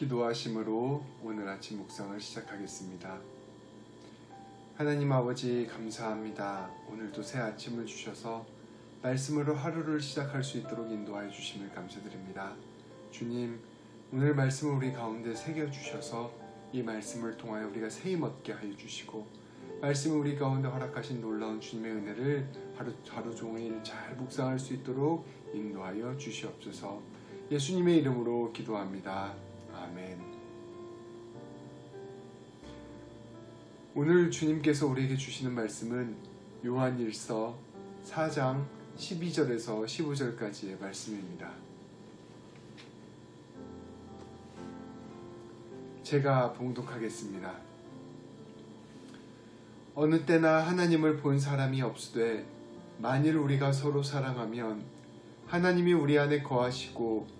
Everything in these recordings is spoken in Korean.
기도하심으로 오늘 아침 묵상을 시작하겠습니다. 하나님 아버지 감사합니다. 오늘도 새 아침을 주셔서 말씀으로 하루를 시작할 수 있도록 인도하여 주심을 감사드립니다. 주님, 오늘 말씀을 우리 가운데 새겨 주셔서 이 말씀을 통하여 우리가 새힘 얻게 하여 주시고 말씀을 우리 가운데 허락하신 놀라운 주님의 은혜를 하루 하루 종일 잘 묵상할 수 있도록 인도하여 주시옵소서. 예수님의 이름으로 기도합니다. 아멘. 오늘 주님께서 우리에게 주시는 말씀은 요한일서 4장 12절에서 15절까지의 말씀입니다. 제가 봉독하겠습니다. 어느 때나 하나님을 본 사람이 없으되 만일 우리가 서로 사랑하면 하나님이 우리 안에 거하시고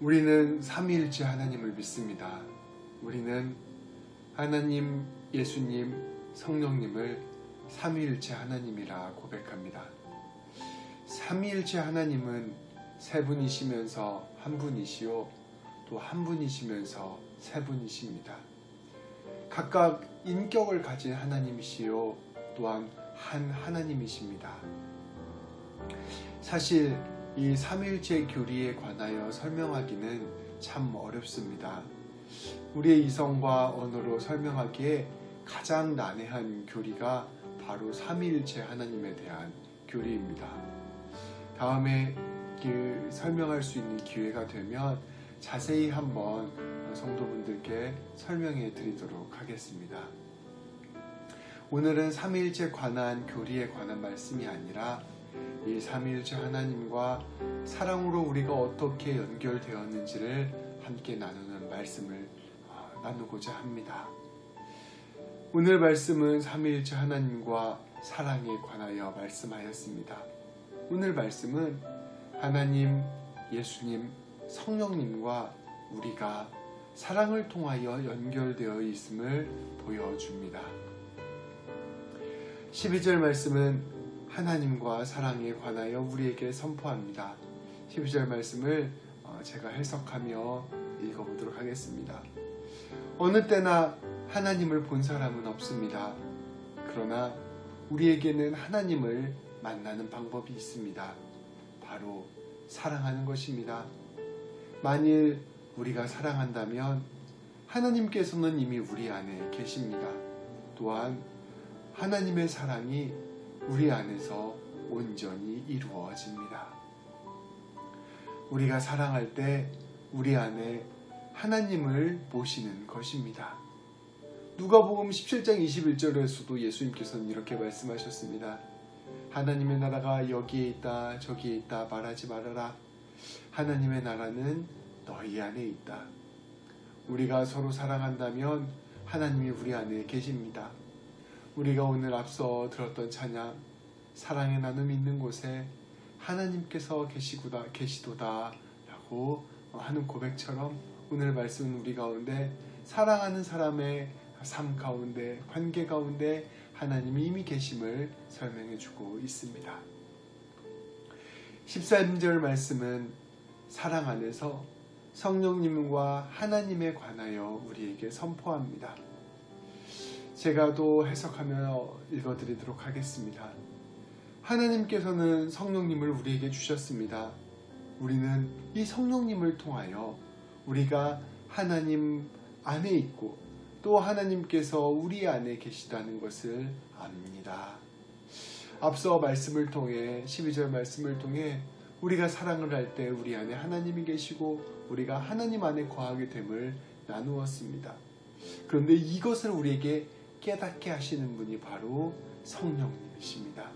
우리는 삼위일체 하나님을 믿습니다. 우리는 하나님, 예수님, 성령님을 삼위일체 하나님이라 고백합니다. 삼위일체 하나님은 세 분이시면서 한 분이시요 또 한 분이시면서 세 분이십니다. 각각 인격을 가진 하나님이시요 또한 한 하나님이십니다. 사실 이 삼일체 교리에 관하여 설명하기는 참 어렵습니다. 우리의 이성과 언어로 설명하기에 가장 난해한 교리가 바로 삼일체 하나님에 대한 교리입니다. 다음에 그 설명할 수 있는 기회가 되면 자세히 한번 성도분들께 설명해 드리도록 하겠습니다. 오늘은 삼일체 관한 교리에 관한 말씀이 아니라 이 삼위일체 하나님과 사랑으로 우리가 어떻게 연결되었는지를 함께 나누는 말씀을 어, 나누고자 합니다. 오늘 말씀은 삼위일체 하나님과 사랑에 관하여 말씀하였습니다. 오늘 말씀은 하나님, 예수님, 성령님과 우리가 사랑을 통하여 연결되어 있음을 보여줍니다. 12절 말씀은 하나님과 사랑에 관하여 우리에게 선포합니다. 12절 말씀을 어, 제가 해석하며 읽어보도록 하겠습니다. 어느 때나 하나님을 본 사람은 없습니다. 그러나 우리에게는 하나님을 만나는 방법이 있습니다. 바로 사랑하는 것입니다. 만일 우리가 사랑한다면 하나님께서는 이미 우리 안에 계십니다. 또한 하나님의 사랑이 우리 안에서 온전히 이루어집니다. 우리가 사랑할 때 우리 안에 하나님을 보시는 것입니다. 누가복음 17장 21절에서도 예수님께서는 이렇게 말씀하셨습니다. 하나님의 나라가 여기에 있다 저기에 있다 말하지 말아라. 하나님의 나라는 너희 안에 있다. 우리가 서로 사랑한다면 하나님이 우리 안에 계십니다. 우리가 오늘 앞서 들었던 찬양 사랑의 나눔 있는 곳에 하나님께서 계시구다 계시도다 라고 하는 고백처럼 오늘 말씀은 우리 가운데 사랑하는 사람의 삶 가운데 관계 가운데 하나님이 이미 계심을 설명해 주고 있습니다. 13절 말씀은 사랑 안에서 성령님과 하나님에 관하여 우리에게 선포합니다. 제가 또 해석하며 읽어드리도록 하겠습니다. 하나님께서는 성령님을 우리에게 주셨습니다. 우리는 이 성령님을 통하여 우리가 하나님 안에 있고 또 하나님께서 우리 안에 계시다는 것을 압니다. 앞서 말씀을 통해 12절 말씀을 통해 우리가 사랑을 할 때 우리 안에 하나님이 계시고 우리가 하나님 안에 거하게 됨을 나누었습니다. 그런데 이것을 우리에게 깨닫게 하시는 분이 바로 성령님이십니다.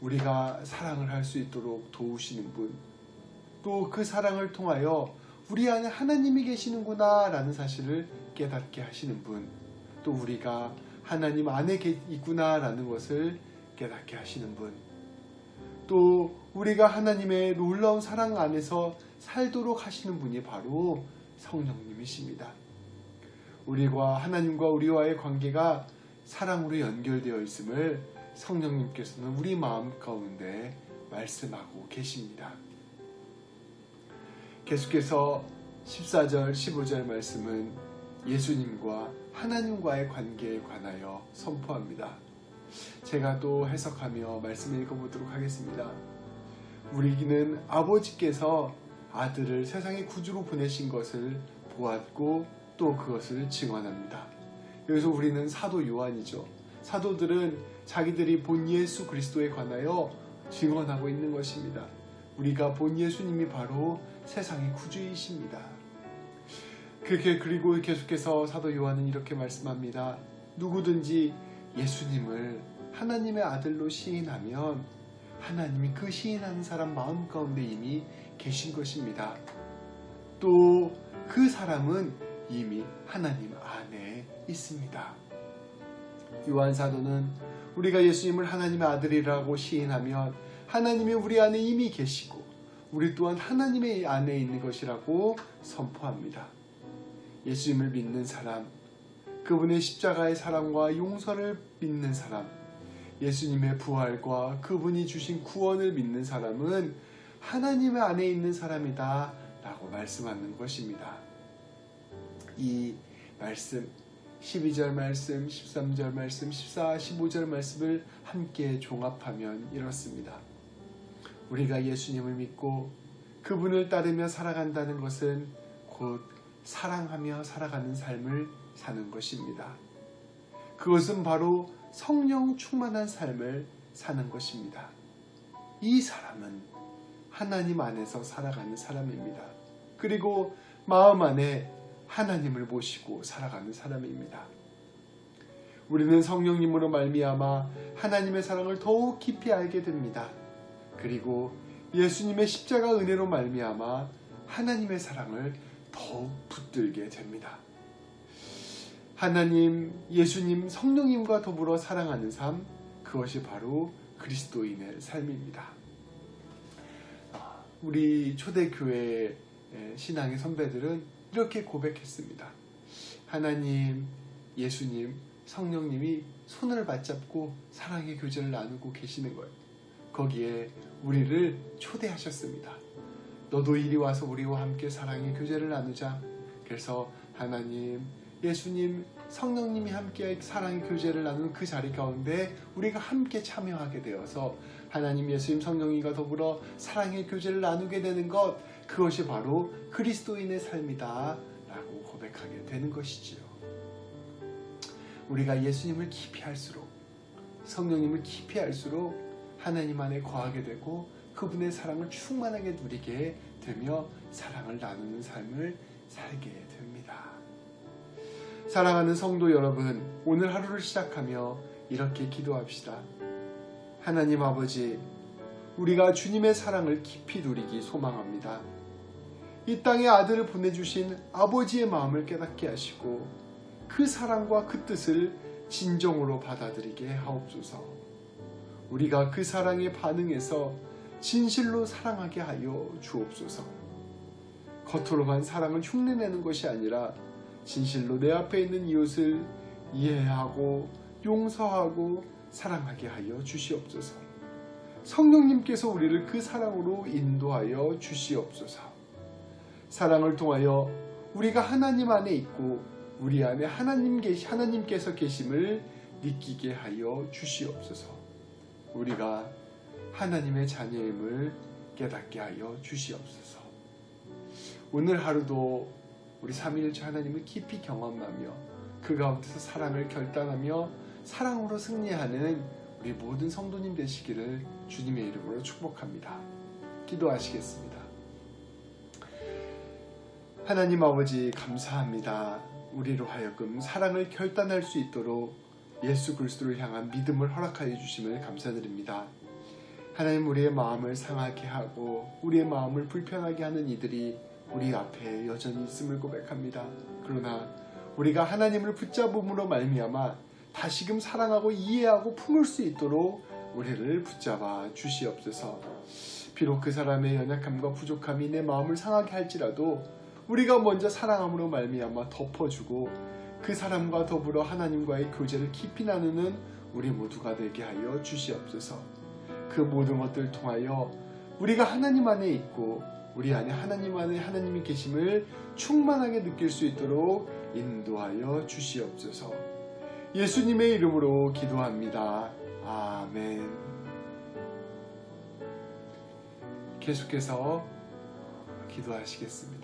우리가 사랑을 할 수 있도록 도우시는 분, 또 그 사랑을 통하여 우리 안에 하나님이 계시는구나 라는 사실을 깨닫게 하시는 분, 또 우리가 하나님 안에 계- 있구나 라는 것을 깨닫게 하시는 분, 또 우리가 하나님의 놀라운 사랑 안에서 살도록 하시는 분이 바로 성령님이십니다. 우리와 하나님과 우리와의 관계가 사랑으로 연결되어 있음을 성령님께서는 우리 마음 가운데 말씀하고 계십니다. 계속해서 14절, 15절 말씀은 예수님과 하나님과의 관계에 관하여 선포합니다. 제가 또 해석하며 말씀 읽어보도록 하겠습니다. 우리는 아버지께서 아들을 세상의 구주로 보내신 것을 보았고 또 그것을 증언합니다. 여기서 우리는 사도 요한이죠. 사도들은 자기들이 본 예수 그리스도에 관하여 증언하고 있는 것입니다. 우리가 본 예수님이 바로 세상의 구주이십니다. 그렇게 그리고 계속해서 사도 요한은 이렇게 말씀합니다. 누구든지 예수님을 하나님의 아들로 시인하면 하나님이 그 시인하는 사람 마음 가운데 이미 계신 것입니다. 또 그 사람은 이미 하나님 안에 있습니다. 요한 사도는 우리가 예수님을 하나님의 아들이라고 시인하면 하나님이 우리 안에 이미 계시고 우리 또한 하나님의 안에 있는 것이라고 선포합니다. 예수님을 믿는 사람, 그분의 십자가의 사랑과 용서를 믿는 사람, 예수님의 부활과 그분이 주신 구원을 믿는 사람은 하나님 의 안에 있는 사람이다 라고 말씀하는 것입니다. 이 말씀 12절 말씀, 13절 말씀, 14, 15절 말씀을 함께 종합하면 이렇습니다. 우리가 예수님을 믿고 그분을 따르며 살아간다는 것은 곧 사랑하며 살아가는 삶을 사는 것입니다. 그것은 바로 성령 충만한 삶을 사는 것입니다. 이 사람은 하나님 안에서 살아가는 사람입니다. 그리고 마음 안에 하나님을 모시고 살아가는 사람입니다. 우리는 성령님으로 말미암아 하나님의 사랑을 더욱 깊이 알게 됩니다. 그리고 예수님의 십자가 은혜로 말미암아 하나님의 사랑을 더욱 붙들게 됩니다. 하나님, 예수님, 성령님과 더불어 사랑하는 삶, 그것이 바로 그리스도인의 삶입니다. 아, 우리 초대교회 신앙의 선배들은 이렇게 고백했습니다. 하나님, 예수님, 성령님이 손을 맞잡고 사랑의 교제를 나누고 계시는 거예요. 거기에 우리를 초대하셨습니다. 너도 이리 와서 우리와 함께 사랑의 교제를 나누자. 그래서 하나님, 예수님, 성령님이 함께 사랑의 교제를 나누는 그 자리 가운데 우리가 함께 참여하게 되어서 하나님, 예수님, 성령님과 더불어 사랑의 교제를 나누게 되는 것, 그것이 바로 그리스도인의 삶이다. 라고 고백하게 되는 것이지요. 우리가 예수님을 깊이 할수록, 성령님을 깊이 할수록 하나님 안에 거하게 되고 그분의 사랑을 충만하게 누리게 되며 사랑을 나누는 삶을 살게 됩니다. 사랑하는 성도 여러분, 오늘 하루를 시작하며 이렇게 기도합시다. 하나님 아버지, 우리가 주님의 사랑을 깊이 누리기 소망합니다. 이 땅에 아들을 보내주신 아버지의 마음을 깨닫게 하시고 그 사랑과 그 뜻을 진정으로 받아들이게 하옵소서. 우리가 그 사랑에 반응해서 진실로 사랑하게 하여 주옵소서. 겉으로만 사랑을 흉내내는 것이 아니라 진실로 내 앞에 있는 이웃을 이해하고 용서하고 사랑하게 하여 주시옵소서. 성령님께서 우리를 그 사랑으로 인도하여 주시옵소서. 사랑을 통하여 우리가 하나님 안에 있고 우리 안에 하나님 계시 하나님께서 계심을 느끼게 하여 주시옵소서. 우리가 하나님의 자녀임을 깨닫게 하여 주시옵소서. 오늘 하루도 우리 삼위일체 하나님을 깊이 경험하며 그 가운데서 사랑을 결단하며 사랑으로 승리하는 우리 모든 성도님 되시기를 주님의 이름으로 축복합니다. 기도하시겠습니다. 하나님 아버지 감사합니다. 우리로 하여금 사랑을 결단할 수 있도록 예수 그리스도를 향한 믿음을 허락하여 주심을 감사드립니다. 하나님 우리의 마음을 상하게 하고 우리의 마음을 불편하게 하는 이들이 우리 앞에 여전히 있음을 고백합니다. 그러나 우리가 하나님을 붙잡음으로 말미암아 다시금 사랑하고 이해하고 품을 수 있도록 우리를 붙잡아 주시옵소서. 비록 그 사람의 연약함과 부족함이 내 마음을 상하게 할지라도 우리가 먼저 사랑함으로 말미암아 덮어주고 그 사람과 더불어 하나님과의 교제를 깊이 나누는 우리 모두가 되게 하여 주시옵소서. 그 모든 것들을 통하여 우리가 하나님 안에 있고 우리 안에 하나님 안에 하나님이 계심을 충만하게 느낄 수 있도록 인도하여 주시옵소서. 예수님의 이름으로 기도합니다. 아멘. 계속해서 기도하시겠습니다.